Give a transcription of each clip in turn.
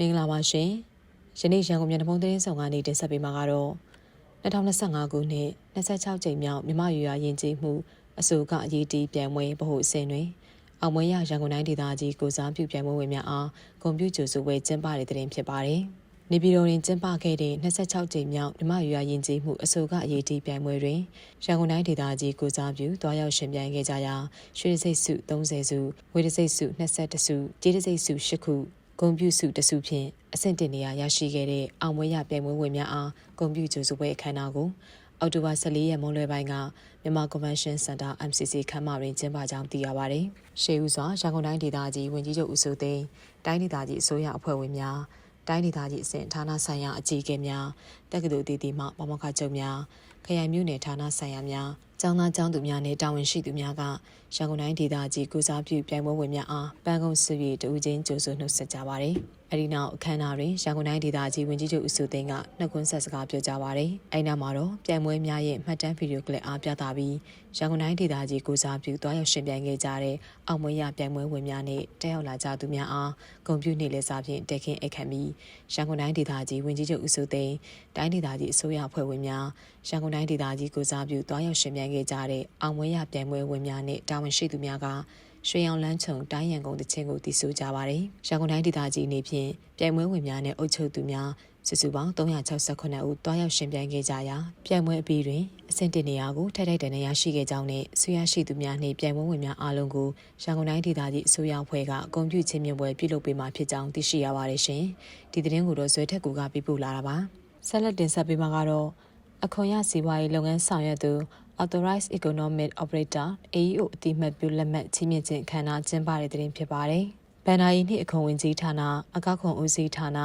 မင်္ဂလာပါရှင်ယနေ့ရန်ကုန်မြန်တမုံသတင်းဆောင်ကနေတင်ဆက်ပေးမှာကတော့2025ခုနှစ်26ကြိမ်မြောက်မြမရွာရင်ကျေးမှုအဆိုကအရေးတီးပြန်ပွဲဗဟုအစင်တွင်အောင်မွေးရရန်ကုန်တိုင်းဒေသကြီးကိုစားပြုပြန်ပွဲဝင်များအားဂုဏ်ပြုကြိုဆိုပွဲကျင်းပတဲ့တဲ့တင်ဖြစ်ပါတယ်နေပြည်တော်တွင်ကျင်းပခဲ့တဲ့26ကြိမ်မြောက်မြမရွာရင်ကျေးမှုအဆိုကအရေးတီးပြန်ပွဲတွင်ရန်ကုန်တိုင်းဒေသကြီးကိုစားပြုတွားရောက်ရှင်ပြိုင်ခဲ့ကြရာရွှေစိတ်စု30စုဝေဒစိတ်စု21စုကြေးစိတ်စု10ခု ဂုံပြူစုတစုဖြင့်အဆင့်တင်နေရာရရှိခဲ့တဲ့အောင်မွေးရပြိုင်ပွဲဝင်များအားဂုံပြူကျိုးစုပွဲအခမ်းအနားကိုအောက်တိုဘာ14ရက်မွန်းလွဲပိုင်းကမြန်မာ Convention Center MCC ခမ်းမတွင်ကျင်းပကြောင်းသိရပါတယ်။ရှေးဦးစွာရန်ကုန်တိုင်းဒေသကြီးဝန်ကြီးချုပ်ဦးစိုးသိန်းတိုင်းဒေသကြီးအစိုးရအဖွဲ့ဝင်များတိုင်းဒေသကြီးအဆင့်ဌာနဆိုင်ရာအကြီးအကဲများတက္ကသိုလ်တည်တည်မှပမောက္ခချုပ်များခရိုင်မြို့နယ်ဌာနဆိုင်ရာများ ကျောင်းသားကျောင်းသူများနဲ့တာဝန်ရှိသူများကရန်ကုန်တိုင်းဒေသကြီးကုစားပြုပြိုင်ပွဲဝင်များအားပန်းကုန်းဆွေတူဦးချင်းကြိုဆိုနှုတ်ဆက်ကြပါတယ်။အဲဒီနောက်အခမ်းအနားတွင်ရန်ကုန်တိုင်းဒေသကြီးဝန်ကြီးချုပ်ဦးစုသိန်းကနှုတ်ခွန်းဆက်စကားပြောကြားပါတယ်။အဲဒီနောက်မှာတော့ပြိုင်ပွဲများရဲ့မှတ်တမ်းဗီဒီယိုကလစ်အားပြသပြီးရန်ကုန်တိုင်းဒေသကြီးကုစားပြုတွားရောက်ရှင်ပြိုင်ခဲ့ကြတဲ့အောင်မွေးရပြိုင်ပွဲဝင်များနဲ့တက်ရောက်လာကြသူများအားဂုဏ်ပြုနေလဲစားဖြင့်တက်ခင်းအခမ်းပြီးရန်ကုန်တိုင်းဒေသကြီးဝန်ကြီးချုပ်ဦးစုသိန်းတိုင်းဒေသကြီးအစိုးရအဖွဲ့ဝင်များရန်ကုန်တိုင်းဒေသကြီးကုစားပြုတွားရောက်ရှင်ပြိုင်ခဲ့ကြတဲ့အောင်မွေးရပြိုင်ပွဲဝင်များနဲ့တာဝန်ရှိသူများကရွှေရောင်လန်းချုံတိုင်းရန်ကုန်တချင်းကိုတည်ဆူကြပါတယ်။ရန်ကုန်တိုင်းဒေသကြီးအနေဖြင့်ပြိုင်ပွဲဝင်များနဲ့အုပ်ချုပ်သူများစုစုပေါင်း369ဦးတွားရောက်ရှင်ပြိုင်ခဲ့ကြရာပြိုင်ပွဲအပြီးတွင်အဆင့်တင်နေရာကိုထိုက်ထိုက်တန်တန်ရရှိခဲ့ကြောင်းနဲ့ဆွေရရှိသူများနှင့်ပြိုင်ပွဲဝင်များအားလုံးကိုရန်ကုန်တိုင်းဒေသကြီးအစိုးရအဖွဲ့ကဂုဏ်ပြုချင်းမြင့်ပွဲပြုလုပ်ပေးမှာဖြစ်ကြောင်းသိရှိရပါတယ်ရှင်။ဒီသတင်းကိုတော့ဇွဲထက်ကူကပြပို့လာတာပါ။ဆက်လက်တင်ဆက်ပေးမှာကတော့အခွန်ရစီးပွားရေးလုပ်ငန်းဆောင်ရွက်သူ Authorized Economic Operator AEO အတိမတ်ပြုလက်မှတ်ချီးမြှင့်ခြင်းအခမ်းအနားကျင်းပတဲ့တဲ့တင်ဖြစ်ပါတယ်။ဗန်နာယီနှင့်အခွန်ဝင်ကြီးဌာနအကောက်ခွန်ဦးစီးဌာန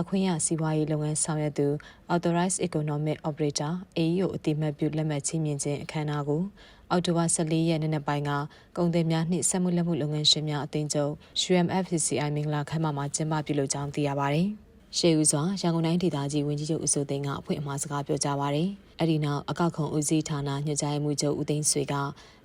အခွင့်ရစီးပွားရေးလုပ်ငန်းဆောင်ရွက်သူ Authorized Economic Operator AEO အတိမတ်ပြုလက်မှတ်ချီးမြှင့်ခြင်းအခမ်းအနားကိုအောက်တိုဘာ14ရက်နေ့နက်ပိုင်းကကုန်သည်များနှင့်စက်မှုလက်မှုလုပ်ငန်းရှင်များအသင်းချုပ် UMFCCI မင်္ဂလာခမ်းမမှာကျင်းပပြုလုပ်ကြောင်းသိရပါတယ်။ရှေးဦးစွာရန်ကုန်တိုင်းဒေသကြီးဝန်ကြီးချုပ်ဦးစိုးသိန်းကအဖွင့်အမှားစကားပြောကြားပါရယ်။ အဲဒီနောက်အကောက်ခွန်ဦးစီးဌာနညွှန်ကြားမှုချုပ်ဦးသိန်းဆွေက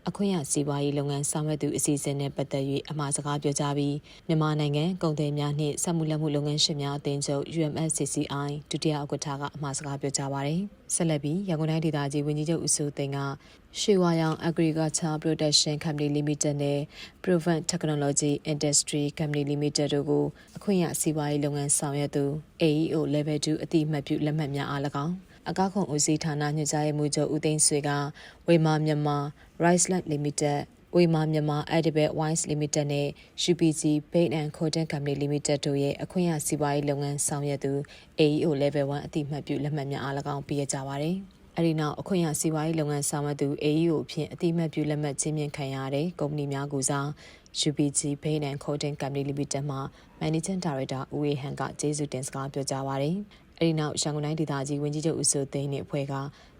အခွင့်အစီးပွားရေးလုပ်ငန်းဆောင်ရွက်သူအစီအစဉ်နဲ့ပတ်သက်၍အမှားစကားပြောကြားပြီးမြန်မာနိုင်ငံကုန်သည်များနှင့်စက်မှုလက်မှုလုပ်ငန်းရှင်များအသင်းချုပ် UMFCCI ဒုတိယဥက္ကဋ္ဌကအမှားစကားပြောကြားပါရယ်။ဆက်လက်ပြီးရန်ကုန်တိုင်းဒေသကြီးဝန်ကြီးချုပ်ဦးစိုးသိန်းကရွှေဝါရောင် Agriculture Protection Company Limited နဲ့ Provent Technology Industry Company Limited တို့ကိုအခွင့်အစီးပွားရေးလုပ်ငန်းဆောင်ရွက်သူ AEO Level 2အတိအမှတ်ပြုလက်မှတ်များအား၎င်း အကောက်ခွန်ဦးစီးဌာနညွှန်ကြားရေးမှူးချုပ်ဦးသိန်းဆွေကဝေမာမြန်မာ Riceland Limited ဝေမာမြန်မာ Edible Wines Limited နဲ့ UPG Paint and Coating Company Limited တို့ရဲ့အခွင့်အစီးပွားရေးလုပ်ငန်းဆောင်ရွက်သူ AEO Level 1အတိအမှတ်ပြုလက်မှတ်များအား၎င်းပေးရကြပါတယ်။အဲဒီနောက်အခွင့်အစီးပွားရေးလုပ်ငန်းဆောင်ရွက်သူ AEO ဖြင့်အတိအမှတ်ပြုလက်မှတ်ချင်းမြင့်ခံရတဲ့ကုမ္ပဏီများကိုစား UPG Paint and Coating Company Limited မှ Managing Director ဦးဝေဟန်ကကျေးဇူးတင်စကားပြောကြားပါတယ်။ အဲဒီနောက်ရန်ကုန်တိုင်းဒေသကြီးဝန်ကြီးချုပ်ဦးစိုးသိန်းနဲ့အဖွဲ့က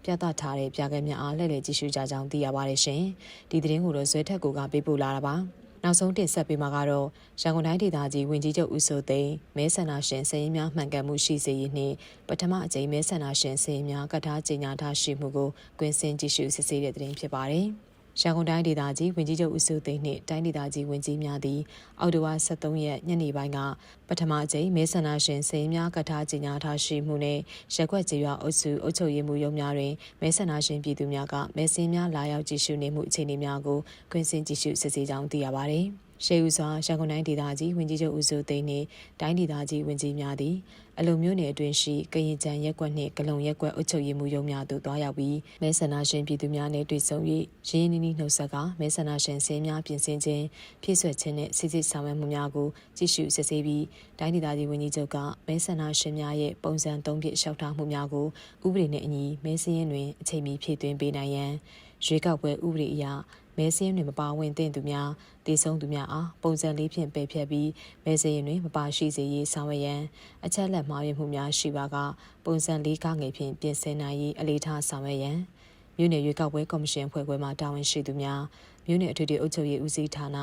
ပြသထားတဲ့ပြကဲများအားလှည့်လည်ကြည့်ရှုကြကြောင်းသိရပါတယ်ရှင်။ဒီသတင်းကိုတော့ဇွဲထက်ကိုကပေးပို့လာတာပါ။နောက်ဆုံးတင်ဆက်ပေးမှာကတော့ရန်ကုန်တိုင်းဒေသကြီးဝန်ကြီးချုပ်ဦးစိုးသိန်းမဲဆန္ဒရှင်စည်ရင်များမှန်ကန်မှုရှိစေရေးနှင့်ပထမအကြိမ်မဲဆန္ဒရှင်စည်ရင်များကထားကြေညာထားရှိမှုကိုကွင်းစင်ကြည့်ရှုစစ်ဆေးတဲ့သတင်းဖြစ်ပါတယ်။ ရန်ကုန်တိုင်းဒေသကြီးဝန်ကြီးချုပ်ဦးစိုးသိန်းနှင့်တိုင်းဒေသကြီးဝန်ကြီးများသည်အောက်တိုဘာ23ရက်ညနေပိုင်းကပထမအကြိမ်မဲဆန္ဒရှင်စည်များကထားကြေညာထားရှိမှုနှင့်ရက်ွက်ကြေးရွာအုပ်စုအုပ်ချုပ်ရေးမှူးရုံးများတွင်မဲဆန္ဒရှင်ပြည်သူများကမဲဆင်းများလာရောက်ကြည့်ရှုနေမှုအခြေအနေများကိုကွင်းစင်ကြည့်ရှုစစ်ဆေးကြောင်းသိရပါသည်။ ရှေးဦးစွာရန်ကုန်တိုင်းဒေသကြီးဝင်ကြီးချုပ်ဦးစိုးသိန်းနှင့်တိုင်းဒေသကြီးဝင်ကြီးများသည်အလုံမျိုးနယ်အတွင်းရှိကရင်ကျန်ရက်ကွက်နှင့်ဂလုံရက်ကွက်အုပ်ချုပ်ရေးမှူးရုံးများသို့တွားရောက်ပြီးမဲဆန္ဒရှင်ပြည်သူများနှင့်တွေ့ဆုံ၍ရင်းနှီးနှီးနှုတ်ဆက်ကမဲဆန္ဒရှင်စင်းများပြင်ဆင်ခြင်းဖြည့်ဆွက်ခြင်းနှင့်စစ်စစ်ဆောင်ရွက်မှုများကိုကြည့်ရှုစစ်ဆေးပြီးတိုင်းဒေသကြီးဝန်ကြီးချုပ်ကမဲဆန္ဒရှင်များရဲ့ပုံစံ၃ပြည့်လျှောက်ထားမှုများကိုဥပဒေနှင့်အညီမဲစင်းရင်တွင်အချိန်မီဖြည့်သွင်းပေးနိုင်ရန်ရွေးကောက်ပွဲဥပဒေအရ မဲစင်းတွင်မပါဝင်သင့်သူများတည်ဆုံးသူများအားပုံစံလေးဖြင့်ပယ်ဖြတ်ပြီးမဲစင်းတွင်မပါရှိစေရေးဆောင်ရွက်ရန်အချက်လက်မှားယွင်းမှုများရှိပါကပုံစံလေးကားငယ်ဖြင့်ပြင်ဆင်နိုင်ရေးအလေးထားဆောင်ရွက်ရန် မြို့နယ်ရွေးကောက်ပွဲကော်မရှင်အဖွဲ့ခွဲမှတာဝန်ရှိသူများမြို့နယ်အထွေထွေအုပ်ချုပ်ရေးဦးစီးဌာန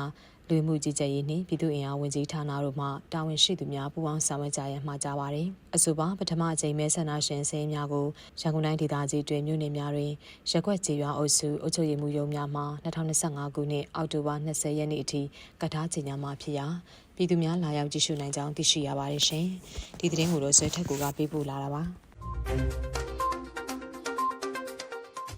လူမှုကြီးကြပ်ရေးနှင့်ပြည်သူ့အင်အားဝန်ကြီးဌာနတို့မှတာဝန်ရှိသူများပူးပေါင်းဆောင်ရွက်ကြရန်မှာကြားပါတယ်။အဆိုပါပထမအကြိမ်မဲဆန္ဒရှင်စည်းများကိုရန်ကုန်တိုင်းဒေသကြီးတွင်မြို့နယ်များတွင်ရက်ကွက်ကြေးရွာအုပ်စုအုပ်ချုပ်ရေးမှူးရုံးများမှ2025ခုနှစ်အောက်တိုဘာ20ရက်နေ့အထိကတ်ထားကြေညာမှာဖြစ်ရာပြည်သူများလာရောက်ကြည့်ရှုနိုင်ကြောင်းသိရှိရပါတယ်ရှင်။ဒီသတင်းကိုတော့ဆွဲထက်ကူကပေးပို့လာတာပါ။